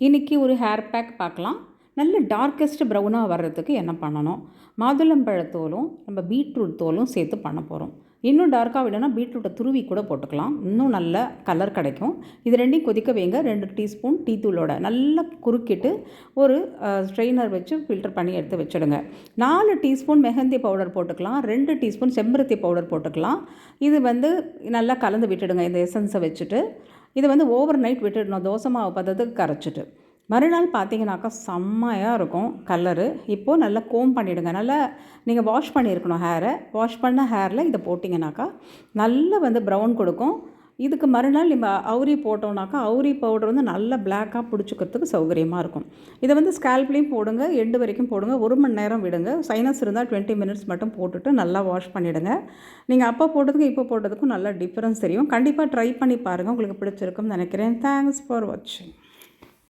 இன்றைக்கி ஒரு hair pack பார்க்கலாம். நல்ல டார்க்கஸ்ட் ப்ரௌனாக வர்றதுக்கு என்ன பண்ணணும்? மாதுளம்பழத்தோலும் நம்ம பீட்ரூட் தோலும் சேர்த்து பண்ண போகிறோம் இன்னும் டார்க்காக வேணும்னா பீட்ரூட்டை துருவி கூட போட்டுக்கலாம். இன்னும் நல்ல கலர் கிடைக்கும். இது ரெண்டையும் கொதிக்க வைங்க. ரெண்டு டீஸ்பூன் டீ தூளோட நல்லா குறுக்கிட்டு ஒரு ஸ்ட்ரெயினர் வச்சு ஃபில்டர் பண்ணி எடுத்து வச்சுடுங்க. நாலு டீஸ்பூன் மெஹந்தி பவுடர் போட்டுக்கலாம். ரெண்டு டீஸ்பூன் செம்பருத்தி பவுடர் போட்டுக்கலாம். இது வந்து நல்லா கலந்து விட்டுடுங்க. இந்த எசன்ஸை வச்சுட்டு. இதை வந்து ஓவர் நைட் விட்டுடணும். தோசை மாவு பதத்துக்கு கரைச்சிட்டு. மறுநாள் பார்த்தீங்கன்னாக்கா செம்மையாக இருக்கும் கலரு. இப்போது நல்லா கோம் பண்ணிவிடுங்க நல்லா நீங்கள் வாஷ் பண்ணியிருக்கணும் ஹேரை வாஷ் பண்ண ஹேரில் இதை போட்டிங்கனாக்கா நல்லா வந்து ப்ரௌன் கொடுக்கும். இதுக்கு மறுநாள் நம்ம அவுரி போட்டோம்னாக்கா அவுரி பவுடர் வந்து நல்லா பிளாக்காக பிடிச்சிக்கிறதுக்கு சௌகரியமாக இருக்கும். இதை வந்து ஸ்கேல்ப்லேயும் போடுங்க எண்டு வரைக்கும் போடுங்க. ஒரு மணி நேரம் விடுங்க. சைனஸ் இருந்தால் டுவெண்ட்டி மினிட்ஸ் மட்டும் போட்டுட்டு நல்லா வாஷ் பண்ணிவிடுங்க நீங்கள் அப்போ போட்டதுக்கும் இப்போ போட்டதுக்கும் நல்லா டிஃப்ரென்ஸ் தெரியும். கண்டிப்பாக ட்ரை பண்ணி பாருங்கள் உங்களுக்கு பிடிச்சிருக்கும்னு நினைக்கிறேன். தேங்க்ஸ் ஃபார் வாட்சிங்